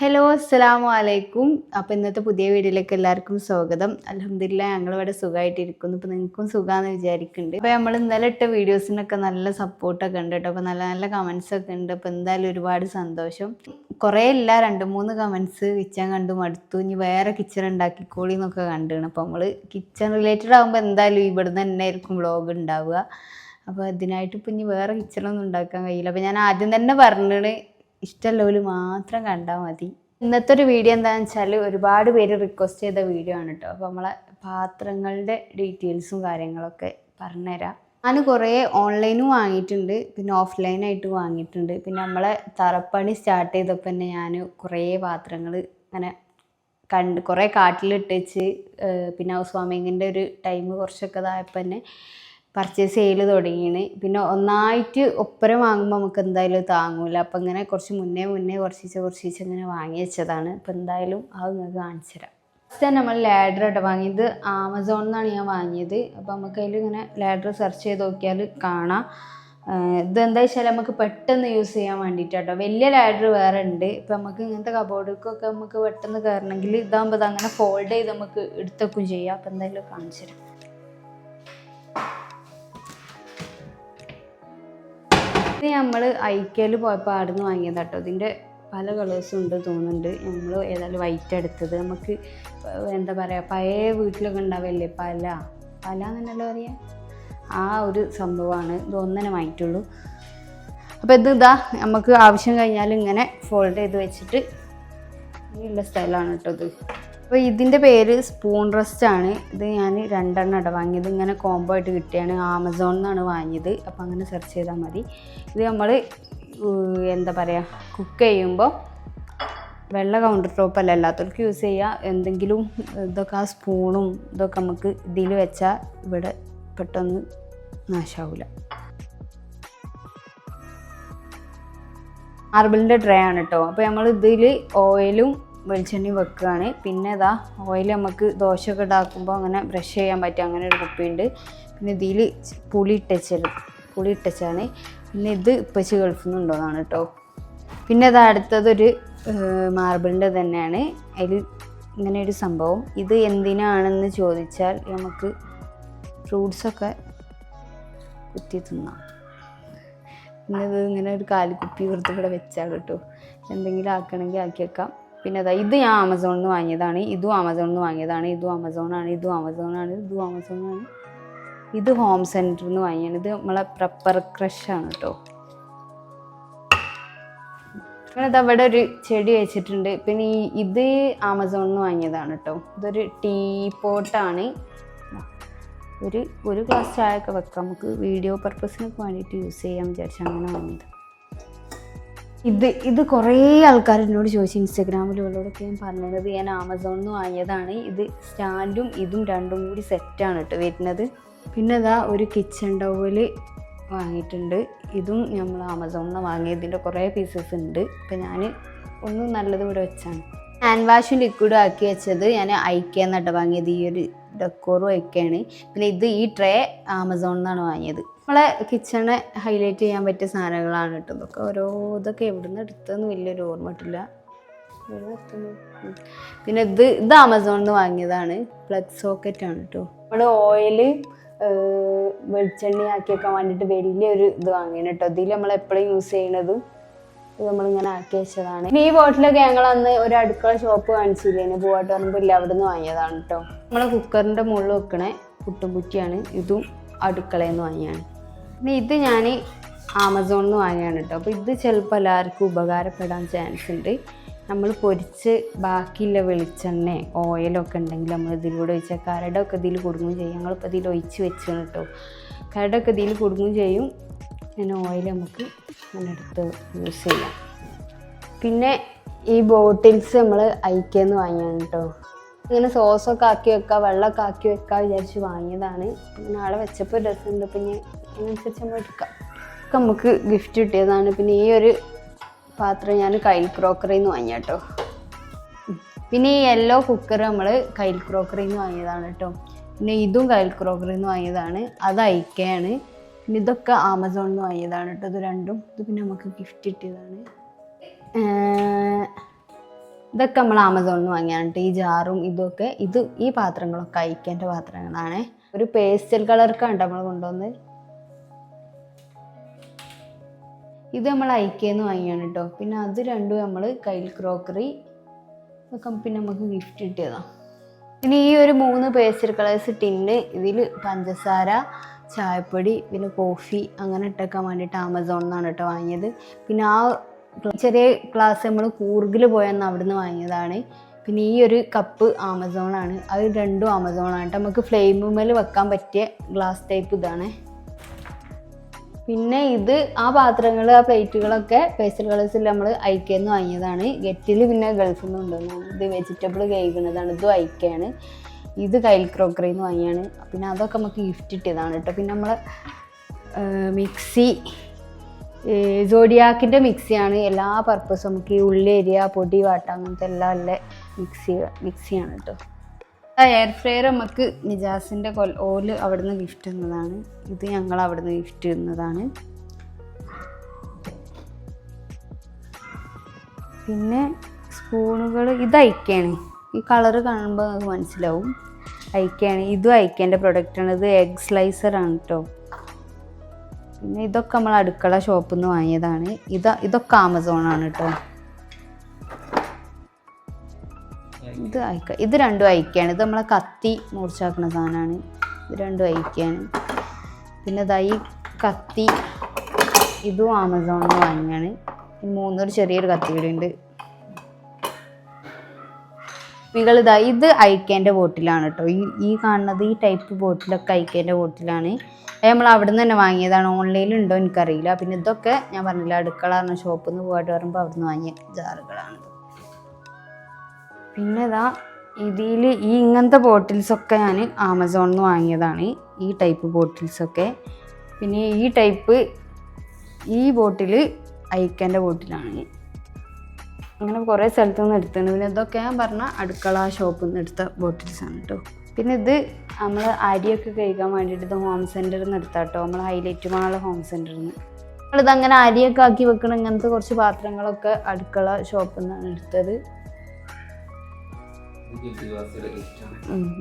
Hello അസ്സലാമു അലൈക്കും. അപ്പോൾ ഇന്നത്തെ പുതിയ വീഡിയോയിലേക്ക് എല്ലാവർക്കും സ്വാഗതം. അലഹമില്ല ഞങ്ങളിവിടെ സുഖമായിട്ടിരിക്കുന്നു ഇപ്പോൾ നിങ്ങൾക്കും സുഖമാണെന്ന് വിചാരിക്കുന്നുണ്ട് അപ്പോൾ നമ്മൾ ഇന്നലെ ഇട്ട വീഡിയോസിനൊക്കെ നല്ല സപ്പോർട്ടൊക്കെ ഉണ്ട് കേട്ടോ. അപ്പോൾ നല്ല നല്ല കമൻസ് ഒക്കെ ഉണ്ട്. അപ്പോൾ എന്തായാലും ഒരുപാട് സന്തോഷം. കുറേ ഇല്ല രണ്ട് മൂന്ന് കമൻസ് കിച്ചൺ കണ്ടു മടുത്തു. ഇനി വേറെ കിച്ചൺ ഉണ്ടാക്കിക്കോളി എന്നൊക്കെ കണ്ടാണ്. അപ്പോൾ നമ്മൾ കിച്ചൺ റിലേറ്റഡ് ആകുമ്പോൾ എന്തായാലും ഇവിടുന്ന് തന്നെ ആയിരിക്കും വ്ളോഗ് ഉണ്ടാവുക. അപ്പോൾ അതിനായിട്ട് ഇപ്പം ഇനി വേറെ കിച്ചണൊന്നും ഉണ്ടാക്കാൻ കഴിയില്ല. അപ്പോൾ ഞാൻ ആദ്യം തന്നെ പറഞ്ഞത് ഇഷ്ടമുള്ളവർ മാത്രം കണ്ടാൽ മതി. ഇന്നത്തെ ഒരു വീഡിയോ എന്താണെന്ന് വെച്ചാൽ ഒരുപാട് പേര് റിക്വസ്റ്റ് ചെയ്ത വീഡിയോ ആണ് കേട്ടോ അപ്പോൾ നമ്മളെ പാത്രങ്ങളുടെ ഡീറ്റെയിൽസും കാര്യങ്ങളൊക്കെ പറഞ്ഞുതരാം. ഞാൻ കുറേ ഓൺലൈനും വാങ്ങിയിട്ടുണ്ട്. പിന്നെ ഓഫ്ലൈനായിട്ട് വാങ്ങിയിട്ടുണ്ട്. പിന്നെ നമ്മളെ തറപ്പണി സ്റ്റാർട്ട് ചെയ്തപ്പോൾ തന്നെ ഞാൻ കുറേ പാത്രങ്ങൾ അങ്ങനെ കണ്ട് കുറേ കാട്ടിലിട്ട് വെച്ച് പിന്നെ ഹൗസ് വാമിങ്ങിന്റെ ഒരു ടൈം കുറച്ചൊക്കെ ഇതായപ്പോൾ തന്നെ പർച്ചേസ് ചെയ്യൽ തുടങ്ങിയാണ് പിന്നെ ഒന്നായിട്ട് ഒപ്പരം വാങ്ങുമ്പോൾ നമുക്ക് എന്തായാലും താങ്ങൂല. അപ്പം ഇങ്ങനെ കുറച്ച് മുന്നേ മുന്നേ കുറച്ചിച്ച് കുറച്ചിച്ച് ഇങ്ങനെ വാങ്ങി വെച്ചതാണ്. അപ്പം എന്തായാലും അത് നിങ്ങൾക്ക് കാണിച്ചു തരാം. ഫസ്റ്റ് നമ്മൾ ലാഡർ കേട്ടോ വാങ്ങിയത്. ആമസോണിൽ നിന്നാണ് ഞാൻ വാങ്ങിയത്. അപ്പോൾ നമുക്ക് അതിൽ ഇങ്ങനെ ലാഡർ സെർച്ച് ചെയ്ത് നോക്കിയാൽ കാണാം. ഇത് ഇതെന്താ വെച്ചാൽ നമുക്ക് പെട്ടെന്ന് യൂസ് ചെയ്യാൻ വേണ്ടിയിട്ട് കേട്ടോ വലിയ ലാഡർ വേറെ ഉണ്ട് ഇപ്പം നമുക്ക് ഇങ്ങനത്തെ കബോർഡൊക്കെ നമുക്ക് പെട്ടെന്ന് കയറണമെങ്കിൽ ഇതാകുമ്പോൾ അങ്ങനെ ഫോൾഡ് ചെയ്ത് നമുക്ക് എടുത്തേക്കും ചെയ്യാം. അപ്പം എന്തായാലും കാണിച്ചു തരാം. ഇത് നമ്മൾ ഐക്കയിൽ പോയപ്പോൾ ആടുന്ന് വാങ്ങിയത് കേട്ടോ ഇതിന്റെ പല കളേഴ്സും ഉണ്ട് തോന്നുന്നുണ്ട്. നമ്മൾ ഏതായാലും വൈറ്റ് എടുത്തത്. നമുക്ക് എന്താ പറയുക പഴയ വീട്ടിലൊക്കെ ഉണ്ടാവില്ലേ? പല. പല എന്നല്ലോ പറയാ? ആ ഒരു സംഭവമാണ്. ഇത് ഒന്നിനെ വാങ്ങിയിട്ടുള്ളൂ. അപ്പോൾ ഇത് ഇതാ നമുക്ക് ആവശ്യം കഴിഞ്ഞാൽ ഇങ്ങനെ ഫോൾഡ് ചെയ്ത് വെച്ചിട്ട് ഉള്ള സ്ഥലമാണ് കേട്ടോ ഇത്. അപ്പോൾ ഇതിന്റെ പേര് സ്പൂൺ റെസ്റ്റ് ആണ്. ഇത് ഞാൻ രണ്ടെണ്ണം ഇട. വാങ്ങിയത് ഇങ്ങനെ കോംബോ ആയിട്ട് കിട്ടിയാണ്. ആമസോണിൽ നിന്നാണ് വാങ്ങിയത്. അപ്പോൾ അങ്ങനെ സെർച്ച് ചെയ്താൽ മതി. ഇത് നമ്മൾ എന്താ പറയുക കുക്ക് ചെയ്യുമ്പോൾ വെള്ള കൗണ്ടർ ടോപ്പ് അല്ല എല്ലാത്തവർക്കും യൂസ് ചെയ്യുക എന്തെങ്കിലും ഇതൊക്കെ ആ സ്പൂണും ഇതൊക്കെ നമുക്ക് ഇതിൽ വെച്ചാൽ ഇവിടെ പെട്ടെന്ന് നാശാവില്ല മാർബിളിന്റെ ട്രേ ആണ് കേട്ടോ അപ്പോൾ നമ്മൾ ഇതിൽ ഓയിലും വെളിച്ചെണ്ണയും വെക്കുകയാണ്. പിന്നെ ഇതാ ഓയിൽ നമുക്ക് ദോശയൊക്കെ ഉണ്ടാക്കുമ്പോൾ അങ്ങനെ ബ്രഷ് ചെയ്യാൻ പറ്റും അങ്ങനെ ഒരു കുപ്പിയുണ്ട്. പിന്നെ ഇതിൽ പുളി ഇട്ടച്ചത് പുളി ഇട്ടച്ചാണ്. പിന്നെ ഇത് ഇപ്പച്ച് ഗൾഫിൽ നിന്നുണ്ടോന്നാണ് കേട്ടോ. പിന്നെ ഇത് അടുത്തതൊരു മാർബിളിന്റെ തന്നെയാണ്. അതിൽ ഇങ്ങനെ ഒരു സംഭവം. ഇത് എന്തിനാണെന്ന് ചോദിച്ചാൽ നമുക്ക് ഫ്രൂട്ട്സൊക്കെ കുത്തി തിന്നാം. പിന്നെ ഇത് ഇങ്ങനെ ഒരു കാലിക്കുപ്പി വെറുതെ ഇവിടെ വെച്ചാൽ കേട്ടോ. എന്തെങ്കിലും ആക്കണമെങ്കിൽ ആക്കി വെക്കാം. പിന്നെ അതാ ഇത് ഞാൻ ആമസോണിൽ നിന്ന് വാങ്ങിയതാണ് ഇതും ആമസോണിൽ നിന്ന് വാങ്ങിയതാണ് ഇതും ആമസോണാണ് ഇതും ആമസോണാണ് ഇതും ആമസോണാണ്. ഇത് ഹോം സെന്ററിൽ നിന്ന് വാങ്ങിയാണ്. ഇത് നമ്മളെ പ്രപ്പർ ക്രഷാണ് കേട്ടോ. പിന്നെ ഇത് അവിടെ ഒരു ചെടി വെച്ചിട്ടുണ്ട്. പിന്നെ ഈ ഇത് ആമസോണിൽ നിന്ന് വാങ്ങിയതാണ് കേട്ടോ. ഇതൊരു ടീ പോട്ടാണ്. ഒരു ഒരു ഗ്ലാസ് ചായ ഒക്കെ വെക്കാം. നമുക്ക് വീഡിയോ പർപ്പസിനൊക്കെ വേണ്ടിയിട്ട് യൂസ് ചെയ്യാൻ വിചാരിച്ചാൽ അങ്ങനെ വാങ്ങിയത്. ഇത് ഇത് കുറേ ആൾക്കാർ എന്നോട് ചോദിച്ചു ഇൻസ്റ്റഗ്രാമിലുള്ളവരൊക്കെ ഞാൻ പറഞ്ഞത് ഞാൻ ആമസോണിൽ നിന്ന് വാങ്ങിയതാണ്. ഇത് സ്റ്റാൻഡും ഇതും രണ്ടും കൂടി സെറ്റാണ് കേട്ടോ വരുന്നത്. പിന്നെ ഇതാ ഒരു കിച്ചൺ ടവൽ വാങ്ങിയിട്ടുണ്ട്. ഇതും നമ്മൾ ആമസോണിൽ നിന്ന് വാങ്ങിയതിന്റെ കുറേ പീസസ് ഉണ്ട്. അപ്പം ഞാൻ ഒന്നും നല്ലത് ഇവിടെ വെച്ചാണ് ഹാൻഡ് വാഷും ലിക്വിഡും ആക്കി വെച്ചത്. ഞാൻ ഐക്യ എന്നിട്ട് വാങ്ങിയത്. ഈ ഒരു ഡെക്കോറും ഒക്കെയാണ് പിന്നെ ഇത് ഈ ട്രേ ആമസോണിൽ നിന്നാണ് വാങ്ങിയത്. നമ്മളെ കിച്ചണെ ഹൈലൈറ്റ് ചെയ്യാൻ പറ്റിയ സാധനങ്ങളാണ് കേട്ടോ ഇതൊക്കെ. ഓരോ ഇതൊക്കെ എവിടെ നിന്ന് എടുത്തതെന്ന് വലിയൊരു ഓർമ്മ കിട്ടില്ല എവിടുന്ന്. പിന്നെ ഇത് ഇത് ആമസോണിൽ നിന്ന് വാങ്ങിയതാണ്. പ്ലഗ് സോക്കറ്റ് ആണ് കേട്ടോ. നമ്മൾ ഓയിൽ വെളിച്ചെണ്ണയാക്കിയൊക്കെ വേണ്ടിയിട്ട് വലിയൊരു ഇത് വാങ്ങിയാണ് കേട്ടോ. ഇതിൽ നമ്മൾ എപ്പോഴും യൂസ് ചെയ്യണത്? നമ്മളിങ്ങനെ ആക്കി വെച്ചതാണ്. ഈ ബോട്ടിലൊക്കെ ഞങ്ങൾ അന്ന് ഒരു അടുക്കള ഷോപ്പ് കാണിച്ചില്ലേ പൂവാട്ട് പറയുമ്പോൾ അവിടെ നിന്ന് വാങ്ങിയതാണ് കേട്ടോ നമ്മളെ കുക്കറിന്റെ മുകളിൽ വെക്കണേ പുട്ടുംപുറ്റിയാണ് ഇതും അടുക്കളയിൽ വാങ്ങിയാണ്. പിന്നെ ഇത് ഞാൻ ആമസോണിൽ നിന്ന് വാങ്ങിയാണ് കേട്ടോ അപ്പോൾ ഇത് ചിലപ്പോൾ എല്ലാവർക്കും ഉപകാരപ്പെടാൻ ചാൻസ് ഉണ്ട്. നമ്മൾ പൊരിച്ച് ബാക്കിയുള്ള വെളിച്ചെണ്ണ ഓയിലൊക്കെ ഉണ്ടെങ്കിൽ നമ്മൾ ഇതിലൂടെ ഒഴിച്ചാൽ കരടൊക്കെ ഇതിൽ കുടുങ്ങും ചെയ്യും. ഞങ്ങളിപ്പോൾ ഇതിൽ ഒഴിച്ച് വെച്ചാണ് കേട്ടോ കരടൊക്കെ ഇതിൽ കുടുങ്ങും ചെയ്യും. പിന്നെ ഓയിൽ നമുക്ക് അങ്ങനെ എടുത്ത് യൂസ് ചെയ്യാം. പിന്നെ ഈ ബോട്ടിൽസ് നമ്മൾ ഐക്യെന്ന് വാങ്ങിയാണ് കേട്ടോ ഇങ്ങനെ സോസൊക്കെ ആക്കി വെക്കുക വെള്ളമൊക്കെ ആക്കി വെക്കുക വിചാരിച്ച് വാങ്ങിയതാണ്. നാളെ വെച്ചപ്പോൾ രസമുണ്ട് പിന്നെ അതിനനുസരിച്ച് നമ്മൾ എടുക്കാം. ഒക്കെ നമുക്ക് ഗിഫ്റ്റ് കിട്ടിയതാണ്. പിന്നെ ഈ ഒരു പാത്രം ഞാൻ കൈൽ ക്രോക്കറിയിൽ നിന്ന് വാങ്ങിയ കേട്ടോ പിന്നെ ഈ യെല്ലോ കുക്കർ നമ്മൾ കൈൽ ക്രോക്കറിയിൽ നിന്ന് വാങ്ങിയതാണ് കേട്ടോ പിന്നെ ഇതും കൈൽ ക്രോക്കറിയിൽ നിന്ന് വാങ്ങിയതാണ്. അത് ഐക്കയാണ് പിന്നെ ഇതൊക്കെ ആമസോണിൽ നിന്ന് വാങ്ങിയതാണ് കേട്ടോ. ഇത് രണ്ടും. ഇത് പിന്നെ നമുക്ക് ഗിഫ്റ്റ് കിട്ടിയതാണ്. ഇതൊക്കെ നമ്മൾ ആമസോണിൽ നിന്ന് വാങ്ങിയാണ് ട്ടോ. ഈ ജാറും ഇതൊക്കെ. ഇത് ഈ പാത്രങ്ങളൊക്കെ അയക്കേണ്ട പാത്രങ്ങളാണ്. ഒരു പേസ്റ്റൽ കളർക്കാണ് നമ്മൾ കൊണ്ടുവന്ന്. ഇത് നമ്മൾ അയക്കേന്ന് വാങ്ങിയാണ് കേട്ടോ പിന്നെ അത് രണ്ടും നമ്മൾ കയ്യിൽ ക്രോക്കറി ഒക്കെ പിന്നെ നമുക്ക് ഗിഫ്റ്റ് കിട്ടിയതാണ് പിന്നെ ഈ ഒരു മൂന്ന് പേസ്റ്റൽ കളേഴ്സ് ടിന്ന് ഇതിൽ പഞ്ചസാര ചായപ്പൊടി പിന്നെ കോഫി അങ്ങനെ ഇട്ടേക്കാൻ വേണ്ടിയിട്ട് ആമസോണിൽ നിന്നാണ് കേട്ടോ വാങ്ങിയത്. പിന്നെ ആ ചെറിയ ക്ലാസ് നമ്മൾ കൂർഗിൽ പോയെന്ന് അവിടെ നിന്ന് വാങ്ങിയതാണ്. പിന്നെ ഈ ഒരു കപ്പ് ആമസോണാണ് അത് രണ്ടും ആമസോണാണ് കേട്ടോ നമുക്ക് ഫ്ലെയിമുമേൽ വെക്കാൻ പറ്റിയ ഗ്ലാസ് ടൈപ്പ് ഇതാണ്. പിന്നെ ഇത് ആ പാത്രങ്ങൾ ആ പ്ലേറ്റുകളൊക്കെ പേസ്റ്റൽ കളേഴ്സിൽ നമ്മൾ ഐക്കയെന്ന് വാങ്ങിയതാണ്. ഗെറ്റിൽ പിന്നെ ഗൾഫിൽ നിന്ന് ഇത് വെജിറ്റബിൾ കഴിക്കുന്നതാണ് ഇതും ഐക്കയാണ് ഇത് കൈൽ ക്രോക്കറിയിൽ നിന്ന് വാങ്ങിയാണ്. പിന്നെ അതൊക്കെ നമുക്ക് ഗിഫ്റ്റ് കിട്ടിയതാണ് കേട്ടോ. പിന്നെ നമ്മൾ മിക്സി ജോഡിയാക്കിന്റെ മിക്സിയാണ്. എല്ലാ പർപ്പസും നമുക്ക് ഈ ഉള്ളി എരിയ പൊടി വാട്ട അങ്ങനത്തെ എല്ലാം ഉള്ള മിക്സി മിക്സിയാണ് കേട്ടോ. എയർ ഫ്രയർ നമുക്ക് നിജാസിന്റെ കൊൽ ഓൽ അവിടുന്ന് ഗിഫ്റ്റ് തന്നതാണ്. ഇത് ഞങ്ങൾ അവിടുന്ന് ഗിഫ്റ്റ് തന്നതാണ്. പിന്നെ സ്പൂണുകൾ ഇത് ഈ കളറ് കാണുമ്പോൾ നമുക്ക് മനസ്സിലാവും. അയക്കാണ് ഇതും പ്രൊഡക്റ്റ് പ്രൊഡക്റ്റാണ് ഇത് എഗ് ആണ് കേട്ടോ പിന്നെ ഇതൊക്കെ നമ്മൾ അടുക്കള ഷോപ്പിൽ നിന്ന് വാങ്ങിയതാണ്. ഇത് ഇതൊക്കെ ആമസോണാണ് കേട്ടോ ഇത് അയക്ക ഇത് രണ്ടും അയക്കാണ് ഇത് നമ്മളെ കത്തി മുറിച്ചാക്കുന്ന സാധനമാണ് ഇത് രണ്ടും അയക്കാണ് പിന്നെ ഇതായി കത്തി ഇതും ആമസോണിൽ നിന്ന് വാങ്ങിയാണ്. മൂന്നൊരു ചെറിയൊരു കത്തി കൂടി ഉണ്ട്. കുപ്പികൾ ഇതാ ഇത് അയക്കേന്റെ ബോട്ടിലാണ് കേട്ടോ ഈ ഈ കാണുന്നത് ഈ ടൈപ്പ് ബോട്ടിലൊക്കെ അയക്കേന്റെ ബോട്ടിലാണ്. നമ്മൾ അവിടെ നിന്ന് തന്നെ വാങ്ങിയതാണ്. ഓൺലൈനിൽ ഉണ്ടോ എനിക്കറിയില്ല. പിന്നെ ഇതൊക്കെ ഞാൻ പറഞ്ഞില്ല അടുക്കള പറഞ്ഞ ഷോപ്പിൽ നിന്ന് പോയിട്ട് വരുമ്പോൾ അവിടെ നിന്ന് വാങ്ങിയ ജാറുകളാണ് പിന്നെ ഇതാ ഇതിൽ ഈ ഇങ്ങനത്തെ ബോട്ടിൽസൊക്കെ ഞാൻ ആമസോണിൽ നിന്ന് വാങ്ങിയതാണ്. ഈ ടൈപ്പ് ബോട്ടിൽസൊക്കെ പിന്നെ ഈ ടൈപ്പ് ഈ ബോട്ടിൽ അയക്കേന്റെ ബോട്ടിലാണ്. അങ്ങനെ കുറേ സ്ഥലത്തു നിന്ന് എടുത്തിട്ടുണ്ട്. പിന്നെ ഇതൊക്കെ ഞാൻ പറഞ്ഞ അടുക്കള ഷോപ്പിൽ നിന്ന് എടുത്ത ബോട്ടിൽസ് ആണ് കേട്ടോ പിന്നെ ഇത് നമ്മൾ അരിയൊക്കെ കഴിക്കാൻ വേണ്ടിയിട്ട് ഇത് ഹോം സെന്ററിൽ നിന്ന് എടുത്താ കേട്ടോ നമ്മൾ ഹൈലൈറ്റ് മാൾ ഹോം സെന്ററിൽ നിന്ന് നമ്മളിത് അങ്ങനെ അരിയൊക്കെ ആക്കി വെക്കണം ഇങ്ങനത്തെ കുറച്ച് പാത്രങ്ങളൊക്കെ അടുക്കള ഷോപ്പിൽ നിന്നാണ് എടുത്തത്.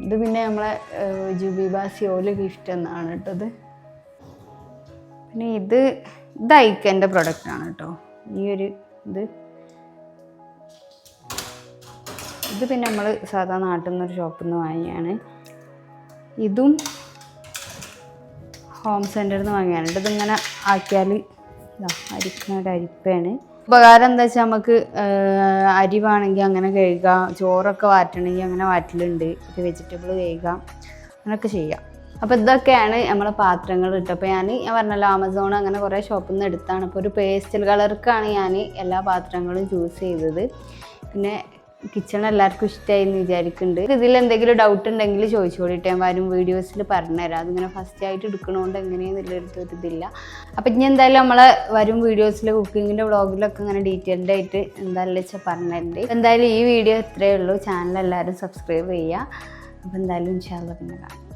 ഇത് പിന്നെ നമ്മളെ ജുബി ബാസിയോൽ ഗിഫ്റ്റ് എന്നാണ് കേട്ടത് പിന്നെ ഇത് ഇത് ഐക്കന്റെ ആണ് കേട്ടോ ഈ ഒരു ഇത്. ഇത് പിന്നെ നമ്മൾ സാധാ നാട്ടിൽ നിന്നൊരു ഷോപ്പിൽ നിന്ന് വാങ്ങിയാണ്. ഇതും ഹോം സെന്ററിൽ നിന്ന് വാങ്ങിയാണ്. ഇതിങ്ങനെ ആക്കിയാൽ അരിക്കുന്ന ഒരു അരിപ്പയാണ്. ഉപകാരം എന്താ വെച്ചാൽ നമുക്ക് അരി വേണമെങ്കിൽ അങ്ങനെ കഴുകാം ചോറൊക്കെ വാറ്റണമെങ്കിൽ അങ്ങനെ വാറ്റലുണ്ട്. ഒരു വെജിറ്റബിൾ കഴുകാം അങ്ങനെയൊക്കെ ചെയ്യാം. അപ്പോൾ ഇതൊക്കെയാണ് നമ്മളെ പാത്രങ്ങൾ ഇട്ടത്. അപ്പോൾ ഞാൻ ഞാൻ പറഞ്ഞല്ലോ ആമസോൺ അങ്ങനെ കുറേ ഷോപ്പിൽ നിന്ന് എടുത്താണ്. അപ്പോൾ ഒരു പേസ്റ്റൽ കളർക്കാണ് ഞാൻ എല്ലാ പാത്രങ്ങളും ചൂസ് ചെയ്തത്. പിന്നെ കിച്ചൺ എല്ലാവർക്കും ഇഷ്ടമായി എന്ന് വിചാരിക്കുന്നുണ്ട് ഇതിൽ എന്തെങ്കിലും ഡൗട്ട് ഉണ്ടെങ്കിൽ ചോദിച്ചോളിട്ട് ഞാൻ വരും വീഡിയോസിൽ പറഞ്ഞുതരാം അതിങ്ങനെ ഫസ്റ്റ് ആയിട്ട് എടുക്കണോണ്ട് എങ്ങനെയാണെന്നുള്ളൊരു ഒരു ഇതില്ല അപ്പം ഇനി എന്തായാലും നമ്മളെ വരും വീഡിയോസിൽ കുക്കിങ്ങിന്റെ വ്ളോഗിലൊക്കെ ഇങ്ങനെ ഡീറ്റെയിൽഡ് ആയിട്ട് എന്തായാലും വെച്ചാൽ പറഞ്ഞിട്ടുണ്ട് എന്തായാലും ഈ വീഡിയോ ഇത്രയേ ഉള്ളൂ. ചാനൽ എല്ലാവരും സബ്സ്ക്രൈബ് ചെയ്യുക അപ്പോൾ എന്തായാലും ഇൻഷാല്ല പിന്നെ കാണാം.